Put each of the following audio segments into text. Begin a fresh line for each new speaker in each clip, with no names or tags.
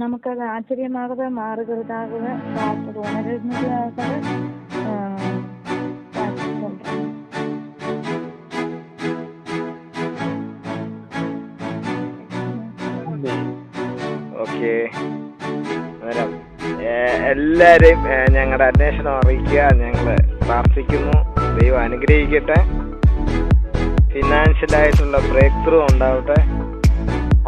നമുക്കത് ആശ്ചര്യമാകവേ മാറുകരുതാകവേ ഉണരുന്നതാകവേ
ഓക്കെ. വരാം. എല്ലാവരെയും ഞങ്ങളുടെ അന്വേഷണം അറിയിക്കുക ഞങ്ങൾ പ്രാർത്ഥിക്കുന്നു. ദൈവം അനുഗ്രഹിക്കട്ടെ. ഫിനാൻഷ്യലായിട്ടുള്ള ബ്രേക്ക് ത്രൂ ഉണ്ടാവട്ടെ.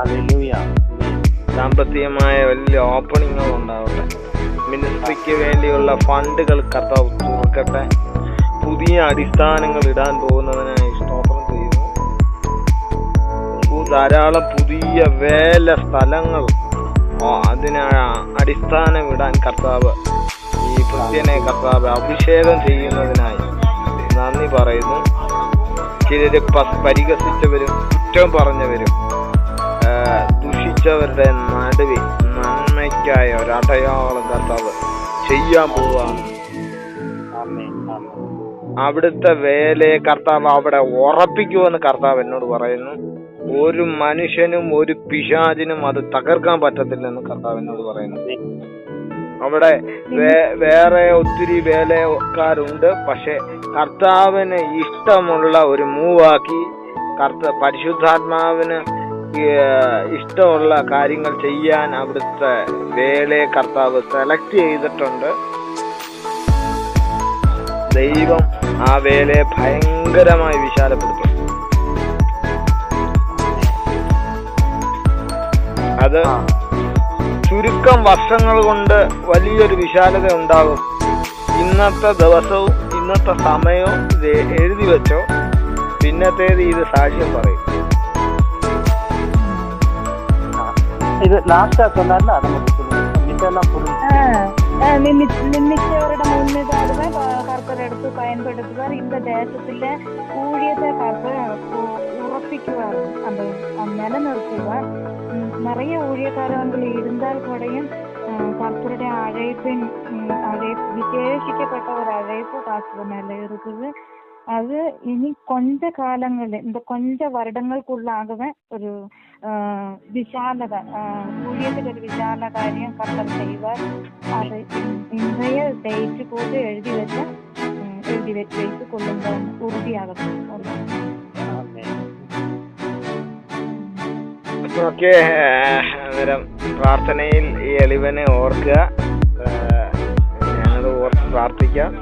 അലിലൂയാണ്
സാമ്പത്തികമായ വലിയ ഓപ്പണിങ്ങുകൾ ഉണ്ടാവട്ടെ മിനിസ്ട്രിക്ക് വേണ്ടിയുള്ള ഫണ്ടുകൾ കർത്താവ് തുറക്കട്ടെ. പുതിയ അടിസ്ഥാനങ്ങൾ ഇടാൻ പോകുന്നതിനായി സ്തോത്രം ചെയ്യുന്നു. ധാരാളം പുതിയ വേല സ്ഥലങ്ങൾ. അതിന് അടിസ്ഥാനം ഇടാൻ കർത്താവ് ഈ കൃത്യനെ കർത്താവ് അഭിഷേകം ചെയ്യുന്നതിനായി നന്ദി പറയുന്നു. ചിലര് പ- പരിഹസിച്ചവരും കുറ്റം പറഞ്ഞവരും ദുഷിച്ചവരുടെ നടുവിൽ നന്മയ്ക്കായ ഒരു അടയാളം കർത്താവ് ചെയ്യാൻ
പോവാണ്
അവിടുത്തെ വേലയെ കർത്താവ് അവിടെ ഉറപ്പിക്കുമെന്ന് കർത്താവ് എന്നോട് പറയുന്നു. ഒരു മനുഷ്യനും ഒരു പിശാചിനും അത് തകർക്കാൻ പറ്റത്തില്ലെന്ന് കർത്താവ് എന്നോട് പറയുന്നു. അവിടെ വേറെ ഒത്തിരി വേലക്കാരുണ്ട്. പക്ഷെ കർത്താവിന് ഇഷ്ടമുള്ള ഒരു മൂവാക്കി കർത്ത പരിശുദ്ധാത്മാവിന് ഇഷ്ടമുള്ള കാര്യങ്ങൾ ചെയ്യാൻ അവിടുത്തെ വേലയെ കർത്താവ് സെലക്ട് ചെയ്തിട്ടുണ്ട്. ദൈവം ആ വേലയെ ഭയങ്കരമായി വിശാലപ്പെടുത്തും. അത് ചുരുക്കം വർഷങ്ങൾ കൊണ്ട് വലിയൊരു വിശാലത ഉണ്ടാകും. ഇന്നത്തെ ദിവസവും ഇന്നത്തെ സമയവും ഇത് എഴുതി വെച്ചോ പിന്നത്തേത് ഇത് സാക്ഷ്യം പറയും.
இது லாஸ்டா சொன்னார்ல அதை மட்டும் சொல்லுங்க
மிச்சம்லாம் നിന്നിച്ചവരുടെ മുന്നിതാടുക കർപ്പർ എടുത്ത് പയൻപെടുത്തുകാർ ഇന്ന ദേശത്തിലെ ഊഴിയത്തെ കർപ്പർ ഉറപ്പിക്കുക നിലനിർത്തുക നിറയെ ഊഴിയക്കാരാണെങ്കിൽ ഇരുന്നാൽ കൂടെയും കർത്തരുടെ അഴയിപ്പിൻ അഴയിപ്പ് വിശേഷിക്കപ്പെട്ട ഒരു അഴയിപ്പ് കാക്കുക നിലനിർത്തുക அது இனி கொஞ்ச காலங்கள் இந்த கொஞ்ச வருடങ്ങൾക്കുള്ളാകെ ഒരു വിശാലത ഊഴിയത്തിലൊരു വിശാല കാര്യം കർത്തർ ചെയ്യുക അത് ഇന്നയ ഡേറ്റ് കൂടി എഴുതി വെച്ച് എഴുതി വെച്ച് വെച്ചേക്ക് കൊള്ളുമ്പോൾ
ഉറുതിയാകും
ഓക്കെ അന്നേരം പ്രാർത്ഥനയിൽ ഈ എളിവനെ ഓർക്കുക. ഞാനത് ഓർത്ത് പ്രാർത്ഥിക്കാം.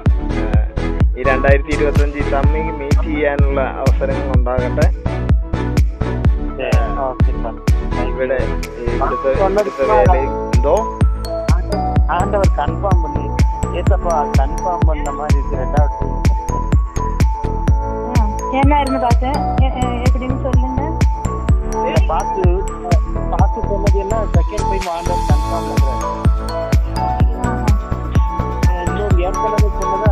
ഈ രണ്ടായിരത്തി ഇരുപത്തി അഞ്ചിൽ തമ്മിൽ മീറ്റ് ചെയ്യാനുള്ള അവസരങ്ങൾ ഉണ്ടാകട്ടെ
சரி. Okay sir.
ഇവിടെ ഈ ഇവിടുത്തെ ഇവിടുത്തെ വേലയിൽ എന്തോ
ஆண்டவர் கன்ஃபார்ம் பண்ணி ஏசப்பா கன்ஃபார்ம் பண்ண மாதிரி இருக்கு ரெண்டாவது
എന്നായിരുന്നു പാസ് എവിടെയും சொல்லுங்க
இதை பார்த்து பார்த்து சொன்னது எல்லாம் செகண்ட் டைம் ஆண்டவர் கன்ஃபார்ம் பண்றாரு இன்னொரு ஏற்கனவே சொன்னதா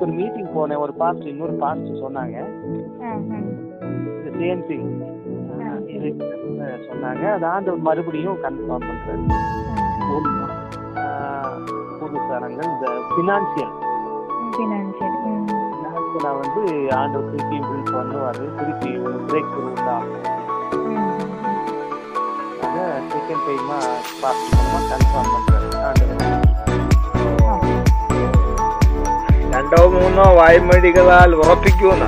நேற்று ஒரு மீட்டிங் போனேன் ஒரு பாஸ்ட் இன்னொரு பாஸ்ட் சொன்னாங்க. சேம் திங் சொன்னாங்க அது ஆண்டவர் மறுபடியும் கன்ஃபார்ம் பண்றாரு. பொதுசாரங்கள் இந்த
பினான்சியல்
நான் வந்து ஆண்டவர் திருப்பி பில்ட் பண்ணுவாரு திருப்பி ஒரு பிரேக் உண்டாகும் செகண்ட் டைமா பாஸ்ட் கன்ஃபார்ம் பண்றாரு. ஆண்டவர்
രണ്ടോ മൂന്നോ വായ്മൊഴികളാൽ ഉറപ്പിക്കുന്ന.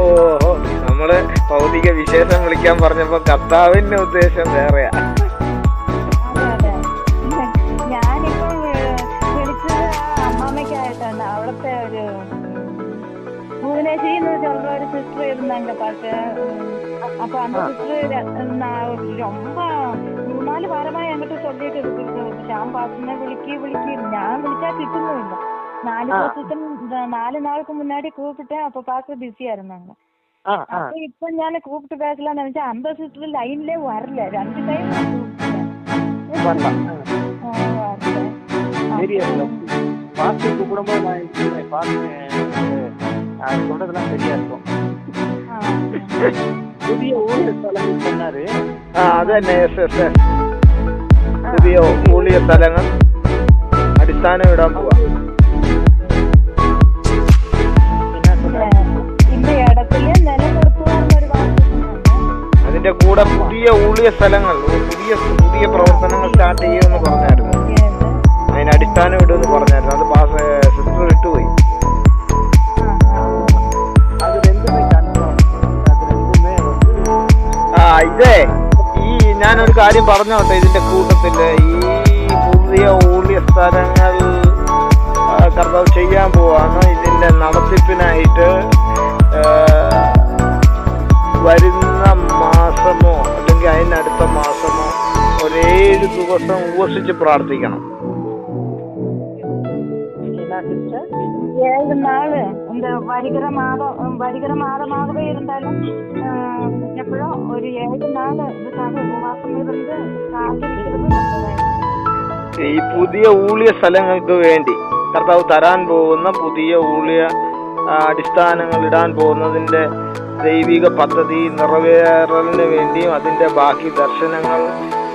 ഓഹോ നമ്മൾ ഭൗതിക വിശേഷം വിളിക്കാൻ പറഞ്ഞപ്പോ കർത്താവിന്റെ ഉദ്ദേശം വേറെയാ.
வந்தாங்க பார்க்க அப்ப அந்த சிஸ்டர் நான் ரொம்ப മൂന്ന് നാല് വാരമായി അങ്ങോട്ട് ചൊല്ലിയിട്ട് ഞാൻ പാത്തുന്ന വിളിക്ക് വിളിക്ക് ഞാൻ വിളിച്ചാൽ കിട്ടുന്നുമില്ല നാല് ദിവസത്തിന് നാല് നാൾക്ക് മുന്നാടി കൂപ്പിട്ടேன் அப்ப பாக்க பிஸியா இருந்தாங்க அப்ப இப்ப ഞാൻ கூப்பிட்டு பேசலாம்னு நினைச்சா அந்த சிஸ்டர் லைன்ல வரல ரெண்டு டைம் வரல
கூப்பிடும்போது நான் பார்த்தேன் பாஸ்டர் அது சொல்றதெல்லாம் சரியா இருக்கும்
ആ.
புதிய ஊழிய ஸ்தலம் சொன்னாரு
ആ അത് തന്നെ എസ് എസ് എസ് പുതിയ ഊളിയ സ്ഥലങ്ങൾ അടിസ്ഥാനം ഇടാൻ പോവാ
என்ன சொன்னாரு
இந்த இடத்துல നിലനിർത്തുവാൻ ഒരു വാക്കുണ്ട്
അതിന്റെ കൂടെ പുതിയ ഊളിയ സ്ഥലങ്ങൾ പുതിയ പുതിയ പ്രവർത്തനങ്ങൾ സ്റ്റാർട്ട് ചെയ്യുമെന്ന് പറഞ്ഞായിരുന്നു അതിന് അടിസ്ഥാനം ഇടുമെന്ന് പറഞ്ഞായിരുന്നു അത് പാസ് സിസ്റ്റർ ഇട്ടുപോയി ഇതേ ഈ ഞാനൊരു കാര്യം പറഞ്ഞോട്ടെ ഇതിന്റെ കൂട്ടത്തിൽ. ഈ പുതിയ ഊർജ സ്ഥലങ്ങൾ കർത്താവ് ചെയ്യാൻ പോവാണ്. ഇതിന്റെ നടത്തിപ്പിനായിട്ട് വരുന്ന മാസമോ അല്ലെങ്കിൽ അതിനടുത്ത മാസമോ ഒരേഴ് ദിവസം ഉപസിച്ച് പ്രാർത്ഥിക്കണം.
ஏழு നാൾ இந்த വരികര மாதம் വരികര மாதமாகவே இருந்தாலும் எப்படோ ஒரு ஏழு நாள் നാൾ உபவாசம் இருந்து
ഈ പുതിയ ഊളിയ സ്ഥലങ്ങൾക്ക് വേണ്ടി കർത്താവ് തരാൻ പോകുന്ന പുതിയ ഊളിയ അടിസ്ഥാനങ്ങൾ ഇടാൻ പോകുന്നതിന്റെ ദൈവിക പദ്ധതി നിറവേറലിന് വേണ്ടിയും അതിന്റെ ബാക്കി ദർശനങ്ങൾ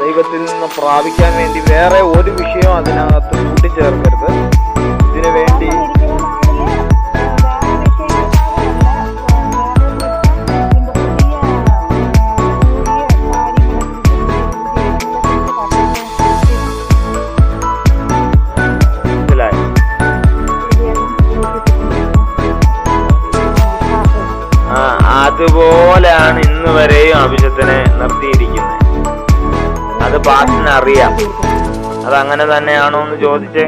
ദൈവത്തിൽ നിന്ന് പ്രാപിക്കാൻ വേണ്ടി വേറെ ഒരു വിഷയം അതിനകത്ത് കൂട്ടിച്ചേർക്കരുത്. ഇതിനു വേണ്ടി പാസ്റ്റിന് അറിയാം. അത് അങ്ങനെ തന്നെയാണോ എന്ന് ചോദിച്ചേ?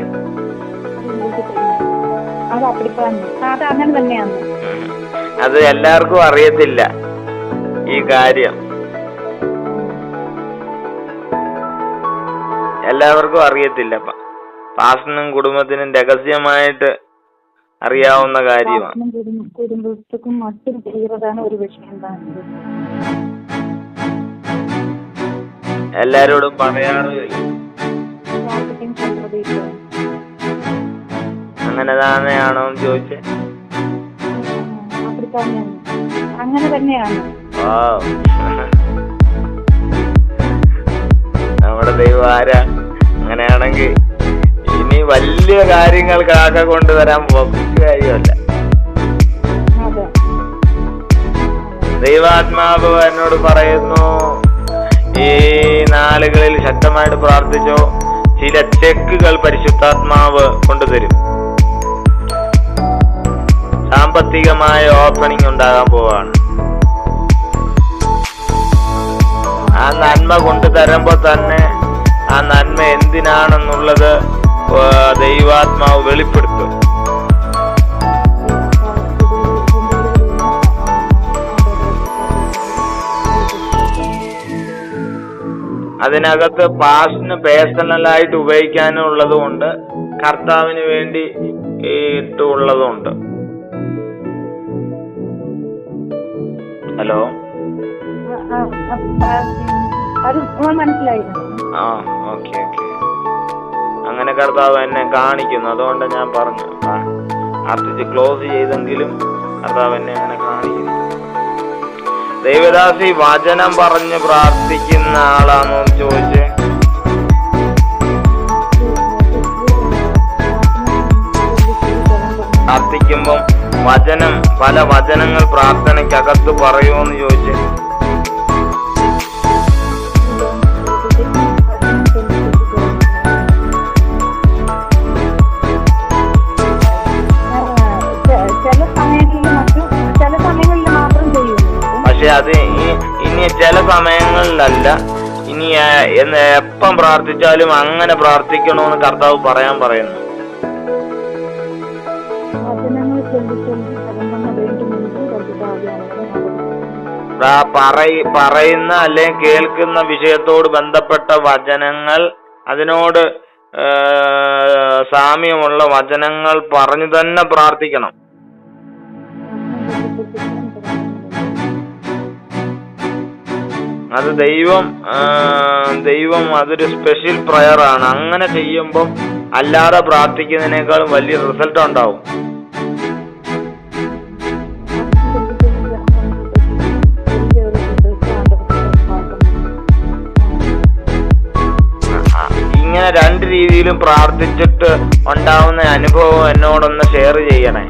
അത്
എല്ലാവർക്കും അറിയത്തില്ല ഈ കാര്യം. എല്ലാവർക്കും അറിയത്തില്ല. പാസ്റ്റിനും കുടുംബത്തിനും രഹസ്യമായിട്ട് അറിയാവുന്ന കാര്യമാണ്.
കുടുംബത്തിനും മറ്റൊരു തീവ്രതാണ് ഒരു വിഷയം.
എല്ലാരോടും
പറയാറ്.
അങ്ങനെ തന്നെയാണോ ചോദിച്ചേ?
അങ്ങനെ തന്നെയാണ്.
നമ്മുടെ ദൈവാര ആരാ? അങ്ങനെയാണെങ്കിൽ ഇനി വലിയ കാര്യങ്ങൾ കാക്ക കൊണ്ടുവരാൻ കുറച്ച് കാര്യമല്ല. ദൈവാത്മാവ് എന്നോട് പറയുന്നു ഈ നാളുകളിൽ ശക്തമായിട്ട് പ്രാർത്ഥിച്ചോ. ചില ചെക്കുകൾ പരിശുദ്ധാത്മാവ് കൊണ്ടുതരും. സാമ്പത്തികമായ ഓപ്പണിംഗ് ഉണ്ടാകാൻ പോവാണ്. ആ നന്മ കൊണ്ടു തരുമ്പോ തന്നെ ആ നന്മ എന്തിനാണെന്നുള്ളത് ദൈവാത്മാവ് വെളിപ്പെടുത്തും. അതിനകത്ത് പാസ്റ്റിന് പേഴ്സണലായിട്ട് ഉപയോഗിക്കാനും ഉള്ളതുകൊണ്ട് കർത്താവിന് വേണ്ടി ഇട്ടുള്ളതുണ്ട്. ഹലോ?
ആ,
ഓക്കെ ഓക്കെ. അങ്ങനെ കർത്താവ് എന്നെ കാണിക്കുന്നു. അതുകൊണ്ട് ഞാൻ പറഞ്ഞു അർത്ഥിച്ച് ക്ലോസ് ചെയ്തെങ്കിലും കർത്താവ് എന്നെ അങ്ങനെ കാണിക്കുന്നു. ദൈവദാസി വചനം പറഞ്ഞ് പ്രാർത്ഥിക്കുന്ന ആളാണോ ചോദിച്ച്. പ്രാർത്ഥിക്കുമ്പം വചനം പല വചനങ്ങൾ പ്രാർത്ഥനയ്ക്കകത്ത്
പറയുമോ എന്ന് ചോദിച്ചേ.
പക്ഷെ അത് ഇനി ചില സമയങ്ങളിലല്ല. ഇനി എന്ന് എപ്പം പ്രാർത്ഥിച്ചാലും അങ്ങനെ പ്രാർത്ഥിക്കണമെന്ന് കർത്താവ് പറയാൻ പറയുന്നു. പറയുന്ന അല്ലെങ്കിൽ കേൾക്കുന്ന വിഷയത്തോട് ബന്ധപ്പെട്ട വചനങ്ങൾ അതിനോട് സാമ്യമുള്ള വചനങ്ങൾ പറഞ്ഞു തന്നെ പ്രാർത്ഥിക്കണം. അത് ദൈവം ദൈവം അതൊരു സ്പെഷ്യൽ പ്രയർ ആണ്. അങ്ങനെ ചെയ്യുമ്പം അല്ലാതെ പ്രാർത്ഥിക്കുന്നതിനേക്കാളും വലിയ റിസൾട്ട് ഉണ്ടാവും. ഇങ്ങനെ രണ്ട് രീതിയിലും പ്രാർത്ഥിച്ചിട്ട് ഉണ്ടാവുന്ന അനുഭവം എന്നോടൊന്ന് ഷെയർ ചെയ്യണേ.